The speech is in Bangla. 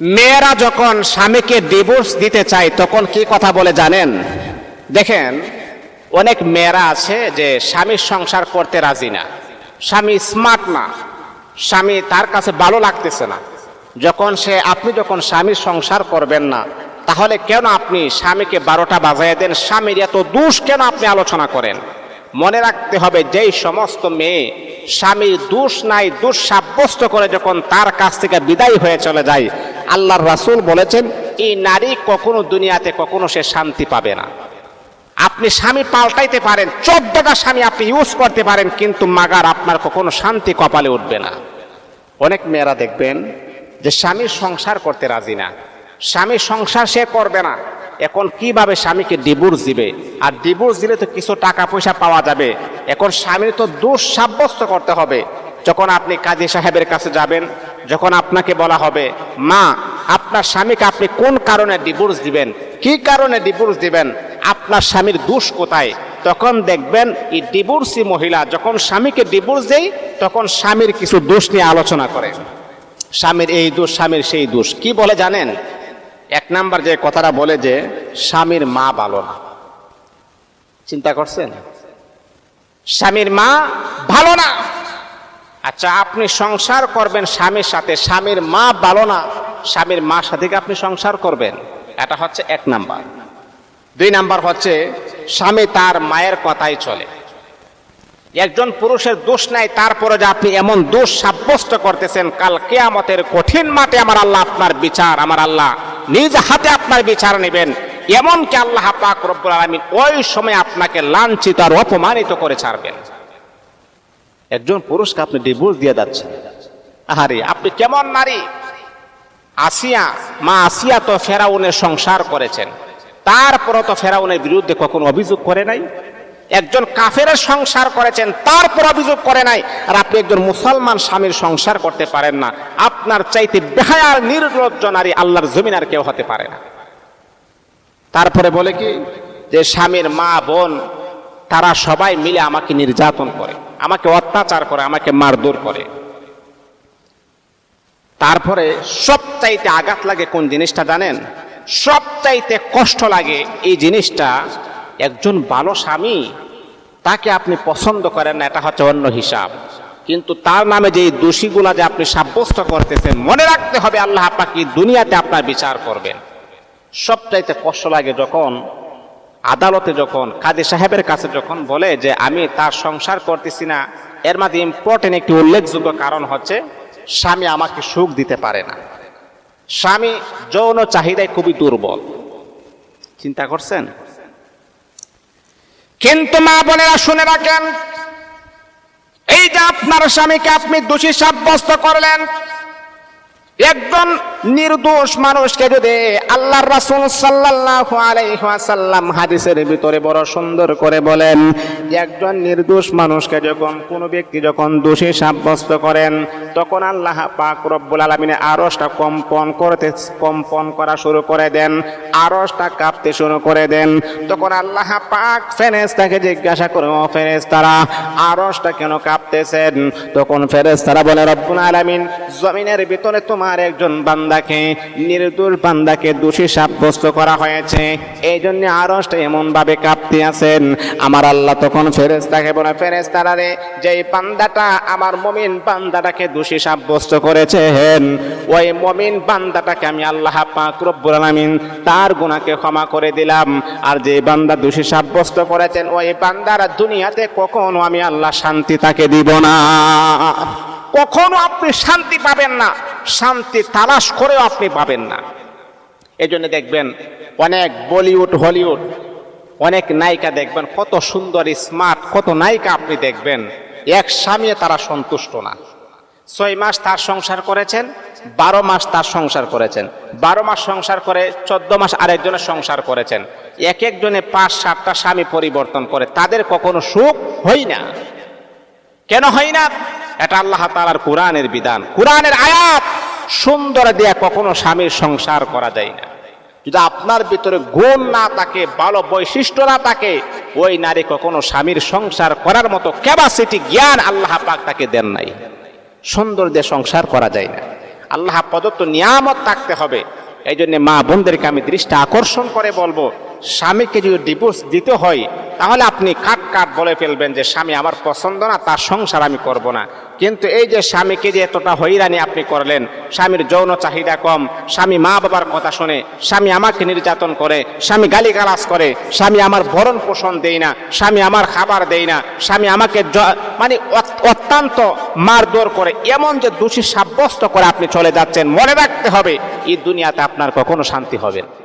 মেয়েরা যখন স্বামীকে ডিভোর্স দিতে চায়, তখন কি কথা বলে জানেন? দেখেন, অনেক মেয়েরা আছে যে স্বামীর সংসার করতে রাজি না। স্বামী স্মার্ট না। স্বামী তার কাছে ভালো লাগতেছে না। যখন সে, আপনি যখন স্বামীর সংসার করবেন না, তাহলে কেন আপনি স্বামীকে বারোটা বাজায় দেন? স্বামীর এত দোষ কেন আপনি আলোচনা করেন? মনে রাখতে হবে, যেই সমস্ত মেয়ে স্বামীর দোষ নাই দোষ সাব্যস্ত করে যখন তার কাছ থেকে বিদায় হয়ে চলে যায়, আল্লাহর রাসূল বলেছেন, এই নারী কখনো দুনিয়াতে কখনো সে শান্তি পাবে না। আপনি স্বামী পাল্টাইতে পারেন, চোদ্দটা স্বামী আপনি ইউজ করতে পারেন, কিন্তু মাগার আপনার কখনো শান্তি কপালে উঠবে না। অনেক মেয়েরা দেখবেন যে স্বামী সংসার করতে রাজি না। স্বামী সংসার সে করবে না। এখন কীভাবে স্বামীকে ডিভোর্স দিবে? আর ডিভোর্স দিলে তো কিছু টাকা পয়সা পাওয়া যাবে। এখন স্বামীর তো দোষ সাব্যস্ত করতে হবে। যখন আপনি কাজী সাহেবের কাছে যাবেন, যখন আপনাকে বলা হবে, মা, আপনার স্বামীকে আপনি কোন কারণে ডিভোর্স দিবেন? কি কারণে ডিভোর্স দিবেন? আপনার স্বামীর দোষ কোথায়? তখন দেখবেন, এই ডিভোর্সি মহিলা যখন স্বামীকে ডিভোর্স দেয়, তখন স্বামীর কিছু দোষ নিয়ে আলোচনা করে। স্বামীর এই দোষ, স্বামীর সেই দোষ। কি বলে জানেন? এক নাম্বার যে কথাটা বলে যে, স্বামীর মা ভালো না। চিন্তা করছেন? স্বামীর মা ভালো না। আচ্ছা আপনি সংসার করবেন স্বামীর সাথে, স্বামীর মা ভালো না। স্বামীর মার সাথে আপনি সংসার করবেন? এটা হচ্ছে এক নাম্বার। দুই নাম্বার হচ্ছে, স্বামী তার মায়ের কথাই চলে। একজন পুরুষের দোষ নাই, তারপরে যে আপনি এমন দোষ সাব্যস্ত করতেছেন, কাল কেয়ামতের কঠিন মাঠে আমার আল্লাহ আপনার বিচার, আমার আল্লাহ নিজ হাতে আপনার বিচার নেবেন। এমনকি আল্লাহ পাক রব্বুল আলামিন ওই সময় আপনাকে লাঞ্ছিত আর অপমানিত করে ছাড়বেন। একজন পুরুষকে আপনি ডিভোর্স দিয়ে যাচ্ছেন। আহারে, আপনি কেমন নারী? আসিয়া, মা আসিয়া তো ফেরাউনের সংসার করেছেন। তারপরও তো ফেরাউনের বিরুদ্ধে কখনো অভিযোগ করে নাই। একজন কাফের সংসার করেছেন, তারপর অভিযোগ করে নাই। আর আপনি একজন মুসলমান স্বামীর সংসার করতে পারেন না। আপনার চাইতে বেহায়ার, নির্লজ্জ নারী আল্লাহর জমিন আর কেউ হতে পারে না। তারপরে বলে কি? যে স্বামীর মা, বোন, তারা সবাই মিলে আমাকে নির্যাতন করে, আমাকে অত্যাচার করে, আমাকে মারধর করে। তারপরে সবচাইতে আঘাত লাগে কোন জিনিসটা জানেন? সবচাইতে কষ্ট লাগে এই জিনিসটা একজন ভালো স্বামী, তাকে আপনি পছন্দ করেন না, এটা হচ্ছে অন্য হিসাব। কিন্তু তার নামে যে দোষীগুলা যে আপনি সাব্যস্ত করতেছেন, মনে রাখতে হবে আল্লাহ আপনাকে দুনিয়াতে আপনার বিচার করবেন। সবচাইতে কষ্ট লাগে যখন আদালতে যখন কাজী সাহেবের কাছে যখন বলে যে আমি তার সংসার করতেছি না, এর মাঝে ইম্পর্টেন্ট একটি উল্লেখযোগ্য কারণ হচ্ছে স্বামী আমাকে সুখ দিতে পারে না। স্বামী যৌন চাহিদায় খুবই দুর্বল। চিন্তা করছেন? কিন্তু মা বোনেরা শুনে রাখেন, এই যে আপনার স্বামীকে আপনি দোষী সাব্যস্ত করলেন একজন নির্দোষ মানুষকে যদি আল্লাহর রাসূল সাল্লাল্লাহু আলাইহি ওয়াসাল্লাম হাদিসের ভিতরে বড় সুন্দর করে বলেন, একজন নির্দোষ মানুষকে যখন কোনো ব্যক্তি যখন দোষী সাব্যস্ত করেন, তখন আল্লাহ পাক রব্বুল আলামিন আরশটা কম্পন করতে, কম্পন করা শুরু করে দেন, আরশটা কাঁপতে শুরু করে দেন। তখন আল্লাহ পাক ফেরেশতাকে জিজ্ঞাসা করে, ও ফেরেশতারা, আরশটা কেন কাঁপতেছেন? তখন ফেরেশতারা বলে, রব্বুল আলামিন, জমিনের ভিতরে তোমার একজন বান্দাকে, নির্দোষ বান্দাকে দোষী সাব্যস্ত করা হয়েছে। এই জন্য আরশটা এমন ভাবে কাঁপতে আছেন। আমার আল্লাহ তখন ফেরেশতাকে বলে, ফেরেশতারা রে যে বান্দাটা আমার মমিন বান্দাটাকে দোষী সাব্যস্ত করেছেন, ওই মমিন বান্দাটাকে আমি আল্লাহ পাক রব্বুল তার গুনাহকে ক্ষমা করে দিলাম। আর যে বান্দা দোষী সাব্যস্ত করেছেন, ওই বান্দার দুনিয়াতে কখনো আমি আল্লাহ শান্তি তাকে দিব না। আপনি শান্তি পাবেন না, শান্তি তালাশ করেও আপনি পাবেন না। এই জন্য দেখবেন অনেক বলিউড, হলিউড, অনেক নায়িকা দেখবেন, কত সুন্দর, স্মার্ট, কত নায়িকা আপনি দেখবেন, এক স্বামী তারা সন্তুষ্ট না। ছয় মাস তার সংসার করেছেন, বারো মাস তার সংসার করেছেন, বারো মাস সংসার করে চোদ্দ মাস আরেকজনের সংসার করেছেন। এক একজনে পাঁচ, সাতটা স্বামী পরিবর্তন করে, তাদের কখনো সুখ হয় না। কেন হয় না? এটা আল্লাহ তালার কোরআনের বিধান। কোরআনের আয়াত সুন্দর দেয়া কখনো স্বামীর সংসার করা যায় না। যদি আপনার ভিতরে গুণ না থাকে, ভালো বৈশিষ্ট্য না থাকে, ওই নারী কখনো স্বামীর সংসার করার মতো ক্যাপাসিটি জ্ঞান আল্লাহ পাক তাকে দেন নাই। সুন্দর দিয়ে সংসার করা যায় না। আল্লাহ প্রদত্ত নিয়ামত থাকতে হবে। এই জন্য মা বোনদেরকে আমি দৃষ্টি আকর্ষণ করে বলব স্বামীকে যদি ডিভোর্স দিতে হয়, তাহলে আপনি কাট কাট বলে ফেলবেন যে, স্বামী আমার পছন্দ না, তার সংসার আমি করব না। কিন্তু এই যে স্বামীকে যে এতটা হইরানি আপনি করলেন, স্বামীর যৌন চাহিদা কম, স্বামী মা বাবার কথা শুনে, স্বামী আমাকে নির্যাতন করে, স্বামী গালিগালাজ করে, স্বামী আমার ভরণ পোষণ দেই না, স্বামী আমার খাবার দেই না, স্বামী আমাকে মানে অত্যন্ত মারধর করে, এমন যে দোষী সাব্যস্ত করে আপনি চলে যাচ্ছেন, মনে রাখতে হবে, এই দুনিয়াতে আপনার কখনো শান্তি হবে না।